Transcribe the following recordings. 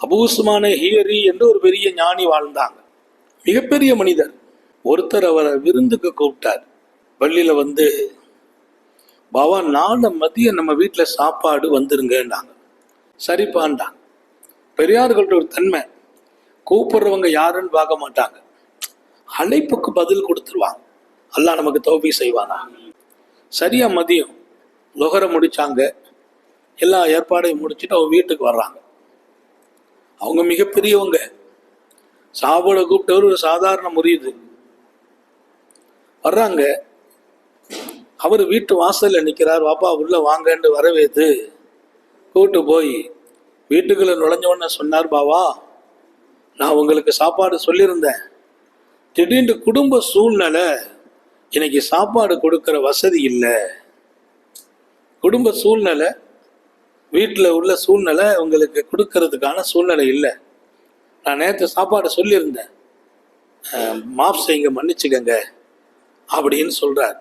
அபூஸ்மான ஹியரி என்று ஒரு பெரிய ஞானி வாழ்ந்தாங்க. மிகப்பெரிய மனிதர். ஒருத்தர் அவரை விருந்துக்கு கூப்பிட்டார். பள்ளியில் வந்து பாவா நாளை மதியம் நம்ம வீட்டில் சாப்பாடு வந்துருங்கன்னாங்க. சரிப்பான்டாங்க பெரியார்கள்ட்ட ஒரு தன்மை. கூப்பிடுறவங்க யாருன்னு பார்க்க மாட்டாங்க. அழைப்புக்கு பதில் கொடுத்துருவாங்க. எல்லாம் நமக்கு தோப்பி செய்வானா? சரியா மதியம். லுகரை முடிச்சாங்க. எல்லா ஏற்பாடையும் முடிச்சுட்டு அவங்க வீட்டுக்கு வர்றாங்க. அவங்க மிகப்பெரியவங்க. சாப்பாடை கூப்பிட்டவர் ஒரு சாதாரண முறியுது வர்றாங்க. அவர் வீட்டு வாசல்ல நிற்கிறார் வாப்பா உள்ள வாங்கன்னு வரவேத்து கூப்பிட்டு போய் வீட்டுக்குள்ள நுழைஞ்ச சொன்னார் பாவா நான் உங்களுக்கு சாப்பாடு சொல்லியிருந்தேன். திடீர்னு குடும்ப சூழ்நிலை இன்னைக்கு சாப்பாடு கொடுக்குற வசதி இல்லை. குடும்ப சூழ்நிலை வீட்டில் உள்ள சூழ்நிலை உங்களுக்கு கொடுக்கறதுக்கான சூழ்நிலை இல்லை. நான் நேற்று சாப்பாடு சொல்லியிருந்தேன். மாப் மாஃப் செய்யுங்க மன்னிச்சுக்கங்க அப்படின்னு சொல்கிறார்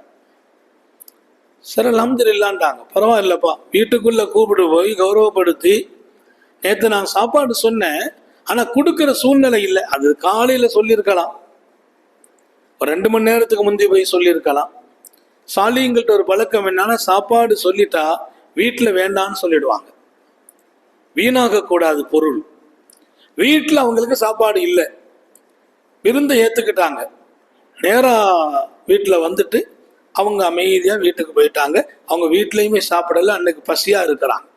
சரி அலமதுல்லான்ட்டாங்க பரவாயில்லப்பா. வீட்டுக்குள்ளே கூப்பிட்டு போய் கௌரவப்படுத்தி நேற்று நான் சாப்பாடு சொன்னேன். ஆனால் கொடுக்குற சூழ்நிலை இல்லை. அது காலையில் சொல்லியிருக்கலாம். ஒரு ரெண்டு மணி நேரத்துக்கு முந்தைய போய் சொல்லியிருக்கலாம். சாலிங்கள்ட்ட ஒரு பழக்கம் என்னன்னா சாப்பாடு சொல்லிட்டா வீட்டில் வேண்டான்னு சொல்லிடுவாங்க. வீணாக கூடாது பொருள். வீட்டில் அவங்களுக்கு சாப்பாடு இல்லை. விருந்தை ஏற்றுக்கிட்டாங்க நேராக வீட்டில் வந்துட்டு அவங்க அமைதியாக வீட்டுக்கு போயிட்டாங்க. அவங்க வீட்லேயுமே சாப்பிடல அன்னைக்கு பசியாக இருக்கிறாங்க.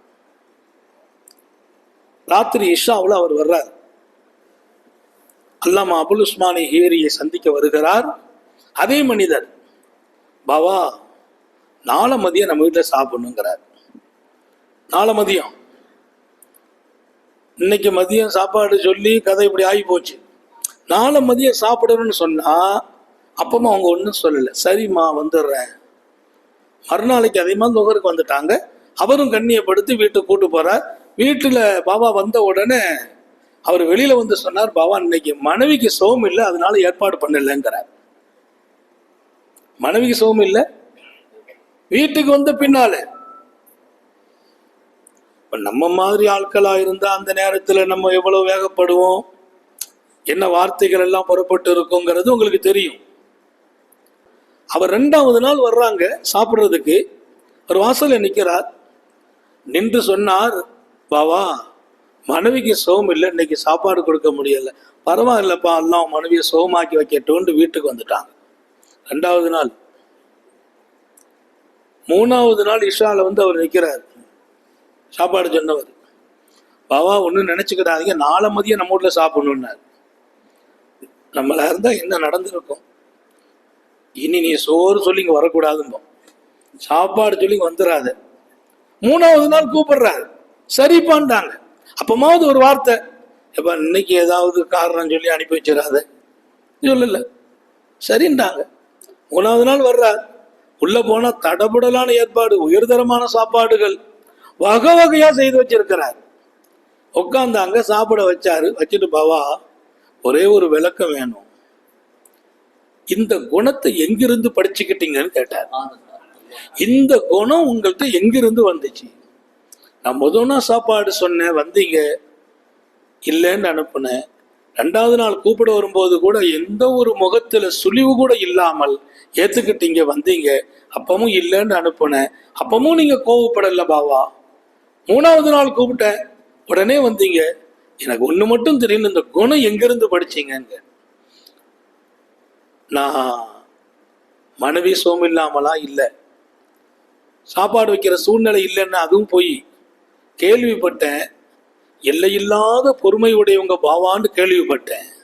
ராத்திரி இஷாவில் அவர் வர்றார். அல்லாமா அபுல் உஸ்மானி ஹேரியை சந்திக்க வருகிறார். அதே மனிதர் பாவா நாளை மதியம் நம்ம வீட்டில் சாப்பிடணுங்கிறார். நாளை மதியம். இன்னைக்கு மதியம் சாப்பாடு சொல்லி கதை இப்படி ஆகி போச்சு. நாளை மதியம் சாப்பிடணும்னு சொன்னா அப்பமா அவங்க ஒன்றும் சொல்லலை. சரிம்மா வந்துடுறேன். மறுநாளைக்கு அதே மாதிரி நுகருக்கு வந்துட்டாங்க. அவரும் கண்ணியப்படுத்தி வீட்டுக்கு கூட்டு போறார். வீட்டில் பாபா வந்த உடனே அவர் வெளியில வந்து சொன்னார் பாபா இன்னைக்கு மனைவிக்கு சோம் இல்லை அதனால ஏற்பாடு பண்ணலைங்கிறார். மனைவிக்கு சோம் இல்லை. வீட்டுக்கு வந்த பின்னாலே நம்ம மாதிரி ஆட்களாக இருந்தால் அந்த நேரத்தில் நம்ம எவ்வளோ வேகப்படுவோம்? என்ன வார்த்தைகள் எல்லாம் புறப்பட்டு இருக்குங்கிறது உங்களுக்கு தெரியும். அவர் ரெண்டாவது நாள் வர்றாங்க சாப்பிட்றதுக்கு. ஒரு வாசலில் நிற்கிறார் நின்று சொன்னார் பாவா மனைவிக்கு சோகம் இல்லை இன்னைக்கு சாப்பாடு கொடுக்க முடியல. பரவாயில்லப்பா எல்லாம் மனைவியை சோகமாக்கி வைக்கட்டும்னு வீட்டுக்கு வந்துட்டாங்க. ரெண்டாவது நாள். மூணாவது நாள் இஷாவில் வந்து அவர் நிற்கிறார் சாப்பாடு சொன்னவர். பாவா ஒன்றும் நினச்சிக்கிடாதீங்க நாளை மதியம் நம்ம வீட்டில் சாப்பிட்ணுன்னார் நம்மளா இருந்தால் என்ன நடந்திருக்கும்? இனி நீ சோறு சொல்லி இங்கே வரக்கூடாதும்போ. சாப்பாடு சொல்லி வந்துடாத மூணாவது நாள் கூப்பிடுறாரு. சரிப்பான்றாங்க அப்பமாவது ஒரு வார்த்தை. எப்போ இன்னைக்கு ஏதாவது காரணம் சொல்லி அனுப்பி வச்சிடாத. சொல்லல. சரின்றாங்க. மூணாவது நாள் வர்றார். உள்ளே போனால் தடபுடலான ஏற்பாடு உயர்தரமான சாப்பாடுகள். வகை வகையா செய்து வச்சிருக்கிறார். உட்காந்தாங்க சாப்பிட வச்சாரு. வச்சுட்டு பாவா ஒரே ஒரு விளக்கம் வேணும். இந்த குணத்தை எங்கிருந்து படிச்சுக்கிட்டீங்கன்னு கேட்டார். இந்த குணம் உங்கள்கிட்ட எங்கிருந்து வந்துச்சு? நான் முதனா சாப்பாடு சொன்னேன் வந்தீங்க. இல்லைன்னு அனுப்புனேன். ரெண்டாவது நாள் கூப்பிட வரும்போது கூட எந்த ஒரு முகத்துல சுழிவு கூட இல்லாமல் ஏத்துக்கிட்டீங்க வந்தீங்க. அப்பவும் இல்லைன்னு அனுப்புனேன். அப்பவும் நீங்க கோவப்படல பாவா. மூணாவது நாள் கூப்பிட்டேன். உடனே வந்தீங்க. எனக்கு ஒன்று மட்டும் தெரியும் இந்த குணம் எங்கிருந்து படிச்சீங்கங்க. நான் மனைவி சோம் இல்லாமலா? இல்லை. சாப்பாடு வைக்கிற சூழ்நிலை இல்லைன்னு அதுவும் போய் கேள்விப்பட்டேன். எல்லையில்லாத பொறுமை உடையவங்க பாவான்னு கேள்விப்பட்டேன்.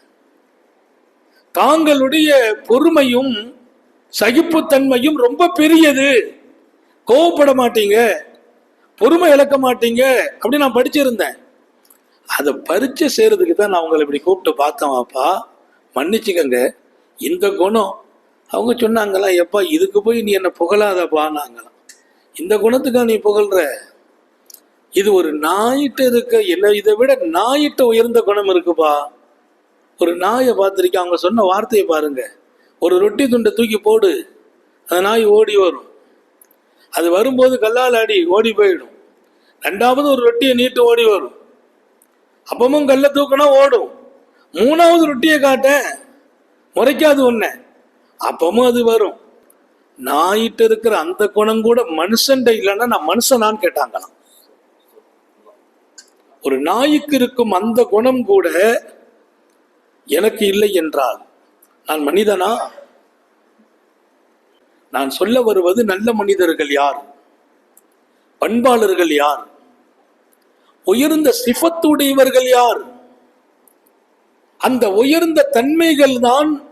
தாங்களுடைய பொறுமையும் சகிப்புத்தன்மையும் ரொம்ப பெரியது. கோவப்பட மாட்டீங்க. பொறுமை இழக்க மாட்டீங்க அப்படி நான் படிச்சிருந்தேன். அதை பறிச்சு செய்யறதுக்கு தான் நான் உங்களை இப்படி கூப்பிட்டு பார்த்தேன் வாப்பா மன்னிச்சுக்கங்க. இந்த குணம். அவங்க சொன்னாங்களா எப்பா இதுக்கு போய் நீ என்ன புகழாதப்பான்னாங்களாம் இந்த குணத்துக்காக நீ புகழ்ற? இது ஒரு நாயிட்ட இருக்க என்ன இதை விட நாயிட்ட உயர்ந்த குணம் இருக்குப்பா. ஒரு நாயை பார்த்துருக்கேன். அவங்க சொன்ன வார்த்தையை பாருங்க. ஒரு ரொட்டி துண்டை தூக்கி போடு. அந்த நாய் ஓடி வரும். அது வரும்போது கல்லால் அடி ஓடி போயிடும். ரெண்டாவது ஒரு ரொட்டியை நீட்டு ஓடி வரும். அப்பமும் கல்ல தூக்கினா ஓடும். மூணாவது ரொட்டியை காட்ட முறைக்காது ஒண்ணு அப்பமும் அது வரும். நாயிட்ட இருக்கிற அந்த குணம் கூட மனுஷன்ட இல்லைன்னா நான் மனுஷனான்னு கேட்டாங்களாம். ஒரு நாய்க்கு இருக்கும் அந்த குணம் கூட எனக்கு இல்லை என்றால் நான் மனிதனா? நான் சொல்ல வருவது நல்ல மனிதர்கள் யார்? பண்பாளர்கள் யார்? உயர்ந்த சிஃபத்துடையவர்கள் யார்? அந்த உயர்ந்த தன்மைகள் தான்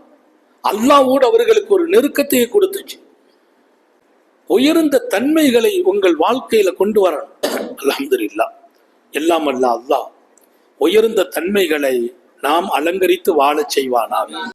அல்லாவோடு அவர்களுக்கு ஒரு நெருக்கத்தையே கொடுத்துச்சு. உயர்ந்த தன்மைகளை உங்கள் வாழ்க்கையில கொண்டு வரணும். அல்ஹம்துலில்லா. எல்லாம் அல்ல அல்லாஹ். உயர்ந்த தன்மைகளை நாம் அலங்கரித்து வாழச் செய்வானாக.